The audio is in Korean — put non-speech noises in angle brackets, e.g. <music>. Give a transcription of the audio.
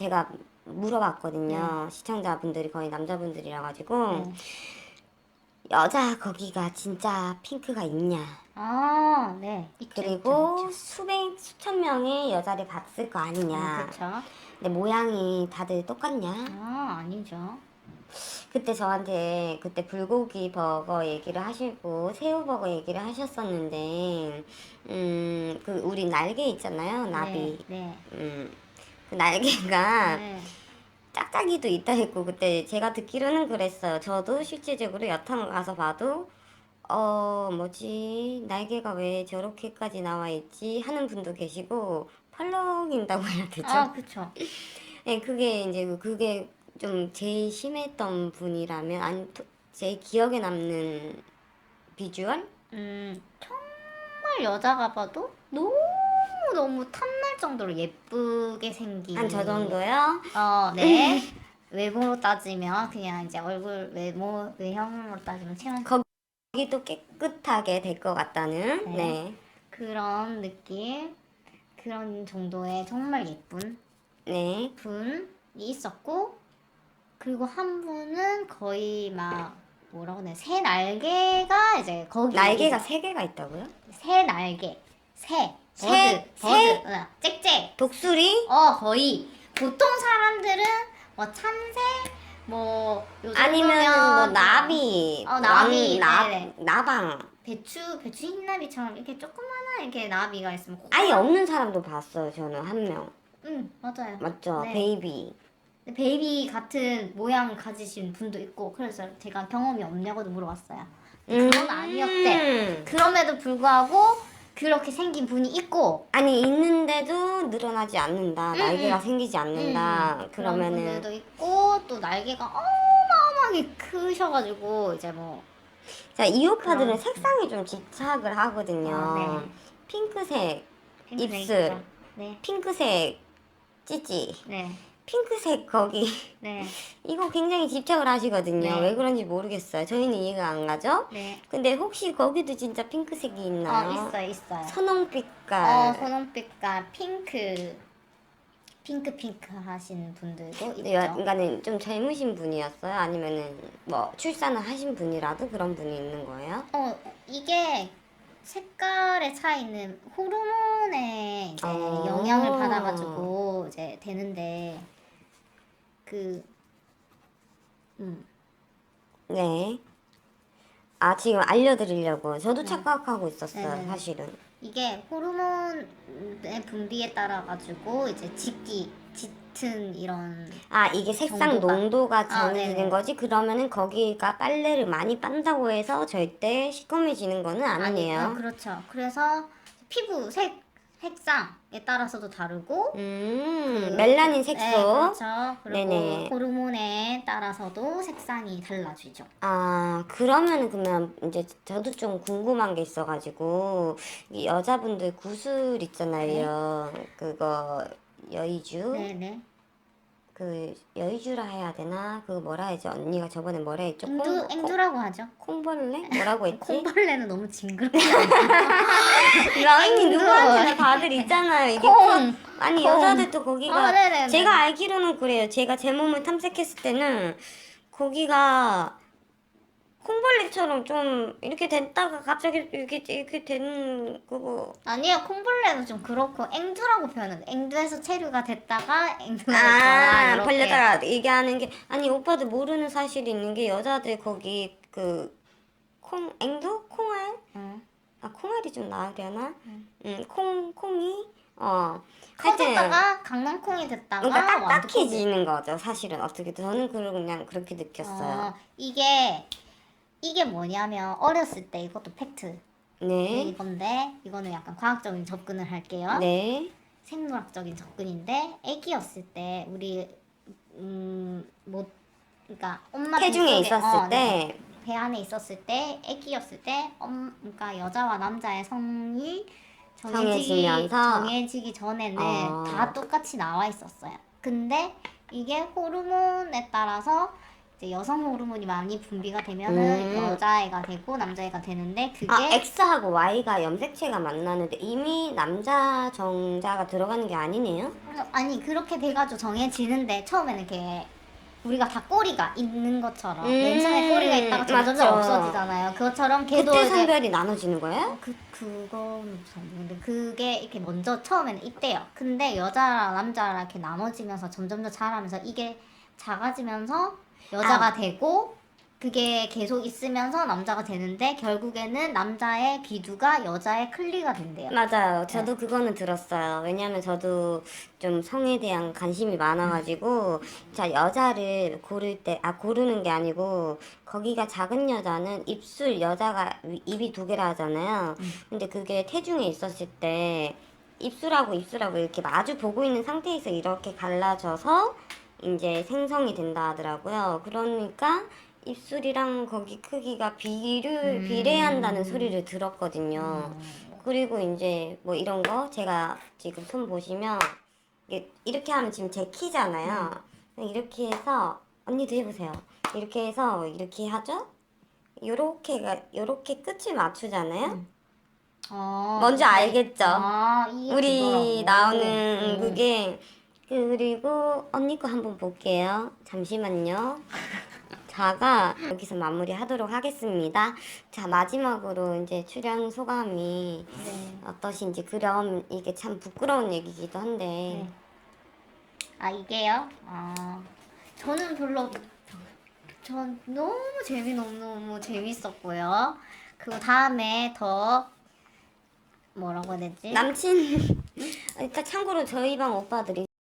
제가 물어봤거든요. 시청자분들이 거의 남자분들이라 가지고 네. 여자 거기가 진짜 핑크가 있냐? 아, 네. 있죠, 그리고 있죠, 있죠. 수백 수천 명의 여자를 봤을 거 아니냐? 그렇죠. 근데 모양이 다들 똑같냐? 아, 아니죠. 그때 저한테 그때 불고기 버거 얘기를 하시고 새우 버거 얘기를 하셨었는데 음 그 우리 날개 있잖아요 나비 네. 음 그 날개가 네. 짝짝이도 있다 했고 그때 제가 듣기로는 그랬어요 저도 실제적으로 여탕 가서 봐도 어 뭐지 날개가 왜 저렇게까지 나와 있지 하는 분도 계시고 펄럭인다고 해야 되죠 아, 그렇죠. 네, 그게 이제 그- 그게 좀 제일 심했던 분이라면 아니 토- 제 기억에 남는 비주얼? 음, 정말 여자가 봐도 너무 너무 탐날 정도로 예쁘게 생긴. 한 저 정도요? 어, 네. 외모로 따지면 그냥 이제 얼굴 외모 외형으로 따지면 체온 거기도 깨끗하게 될 것 같다는 네. 네. 그런 느낌 그런 정도의 정말 예쁜 네. 분이 있었고 그리고 한 분은 거의 막 뭐라고 해야 새 날개가 이제 거기 날개가 세 개가 있다고요? 새 날개 새 새? 버드 버드 새? 어, 짹짹 독수리? 어 거의 보통 사람들은 뭐 참새 뭐 아니면 뭐 나비, 어, 나비, 왕, 나, 네네. 나방. 배추 배추 흰나비처럼 이렇게 조그마한 이렇게 나비가 있으면 꼭- 아예 없는 사람도 봤어요. 저는 한 명. 응 맞아요. 맞죠? 네. 베이비. 근데 베이비 같은 모양 가지신 분도 있고 그래서 제가 경험이 없냐고도 물어봤어요. 그건 아니었대. 음. 그럼에도 불구하고 그렇게 생긴 분이 있고 아니 있는데도 늘어나지 않는다. 날개가 생기지 않는다. 음, 그런 그러면은 분들도 있고 또 날개가 어마어마하게 크셔가지고 이제 뭐 자, 이 오빠들은 그럼. 색상이 좀 집착을 하거든요. 아, 네. 핑크색, 핑크색 입술. 네, 핑크색 찌찌, 네, 핑크색 거기 네, <laughs> 이거 굉장히 집착을 하시거든요. 네. 왜 그런지 모르겠어요. 저희는 이해가 안 가죠? 네. 근데 혹시 거기도 진짜 핑크색이 어 있나요? 있어요, 있어요. 선홍빛깔. 어 선홍빛깔 핑크 핑크 핑크 하신 분들도 있죠. 근데 여간은 좀 젊으신 분이었어요? 아니면은 뭐 출산을 하신 분이라도 그런 분이 있는 거예요? 어 이게 색깔의 차이는 호르몬에 이제 어. 영향을 받아가지고 이제 되는데 그 음. 네. 아 지금 알려드리려고 저도 착각하고 있었어요 네. 사실은. 이게 호르몬의 분비에 따라 가지고 이제 짙기 짙은 이런 아 이게 색상 정도가. 농도가 아, 정해지는 네네. 거지 그러면은 거기가 빨래를 많이 빤다고 해서 절대 시커매지는 거는 아니에요. 아니, 어, 그렇죠. 그래서 피부 색 색상에 따라서도 다르고 음 그- 멜라닌 네, 색소. 그렇죠. 그리고 네네. 호르몬에 따라서도 색상이 달라지죠. 아 그러면은 그러면 이제 저도 좀 궁금한 게 있어가지고 이 여자분들 구슬 있잖아요. 그거 여의주. 네, 네. 그 여의주라 해야 되나? 그거 뭐라 해야지? 언니가 저번에 뭐라 했죠? 앵두 콩, 앵두라고 하죠. 콩, 벌레 뭐라고 <laughs> 했지? 콩벌레는 너무 징그럽죠. <laughs> 라인이 앵두. 누구한테나 다들 있잖아요. 이게 콩. 그- 아니 콩. 여자들도 거기가 아, 네네네. 제가 알기로는 그래요. 제가 제 몸을 탐색했을 때는 거기가 콩벌레처럼 좀 이렇게 됐다가 갑자기 이렇게 이렇게 되는 그거. 아니요, 콩벌레는 좀 그렇고 앵두라고 표현은 앵두에서 체류가 됐다가 앵두가 아. 벌레다가 얘기하는 게 아니 오빠들 모르는 사실이 있는 게 여자들 거기 그 콩 앵두? 콩알? 응. 아 콩알이 좀 나으려나? 응. 음 콩 콩이? 어. 커졌다가 강낭콩이 됐다가 그러니까 딱딱해지는 거죠 사실은. 어떻게 저는 그걸 그냥 그렇게 느꼈어요. 어, 이게 이게 뭐냐면 어렸을 때 이것도 팩트 네 이건데 이거는 약간 과학적인 접근을 할게요. 네. 생물학적인 접근인데 아기였을 때 우리 음뭐 그러니까 엄마 태중에 있었을 어, 네. 때배 안에 있었을 때 아기였을 때 엄, 그러니까 여자와 남자의 성이 정해지기, 정해지면서? 정해지기 전에는 어. 다 똑같이 나와 있었어요. 근데 이게 호르몬에 따라서 이제 여성 호르몬이 많이 분비가 되면은 음. 여자애가 되고 남자애가 되는데 그게 아 X하고 Y가 염색체가 만나는데 이미 남자 정자가 들어가는 게 아니네요? 아니 그렇게 돼가지고 정해지는데 처음에는 이렇게 우리가 다 꼬리가 있는 것처럼 음, 맨 처음에 꼬리가 있다가 점점 맞죠. 없어지잖아요. 그것처럼 걔도 그때 이제 성별이 나눠지는 거예요? 그 그거는 잘 모르는데 그게 이렇게 먼저 처음에는 있대요. 근데 여자랑 남자랑 이렇게 나눠지면서 점점 더 자라면서 이게 작아지면서 여자가 아. 되고 그게 계속 있으면서 남자가 되는데 결국에는 남자의 비두가 여자의 클리가 된대요. 맞아요. 네. 저도 그거는 들었어요. 왜냐면 저도 좀 성에 대한 관심이 많아가지고, 자, 여자를 고를 때, 아, 고르는 게 아니고, 거기가 작은 여자는 입술, 여자가 위- 입이 두 개라 하잖아요. 음. 근데 그게 태중에 있었을 때, 입술하고 입술하고 이렇게 마주 보고 있는 상태에서 이렇게 갈라져서, 이제 생성이 된다 하더라고요. 그러니까, 입술이랑 거기 크기가 비례, 음. 비례한다는 소리를 들었거든요. 음. 그리고 이제 뭐 이런 거 제가 지금 손 보시면 이렇게 하면 지금 제 키잖아요. 이렇게 해서 언니도 해보세요. 이렇게 해서 이렇게 하죠? 요렇게가 요렇게 끝을 맞추잖아요. 음. 어, 뭔지. 알겠죠? 아, 우리 그거라고. 나오는 음. 그게 그리고 언니 거 한번 볼게요. 잠시만요. <laughs> 자가 여기서 마무리하도록 하겠습니다. 자 마지막으로 이제 출연 소감이 네. 어떠신지 그럼 이게 참 부끄러운 얘기기도 한데 네. 아 이게요? 아 저는 별로 전 너무 재미 너무 너무 재밌었고요. 그리고 다음에 더 뭐라고 해야 되지? 남친 일단 참고로 저희 방 오빠들이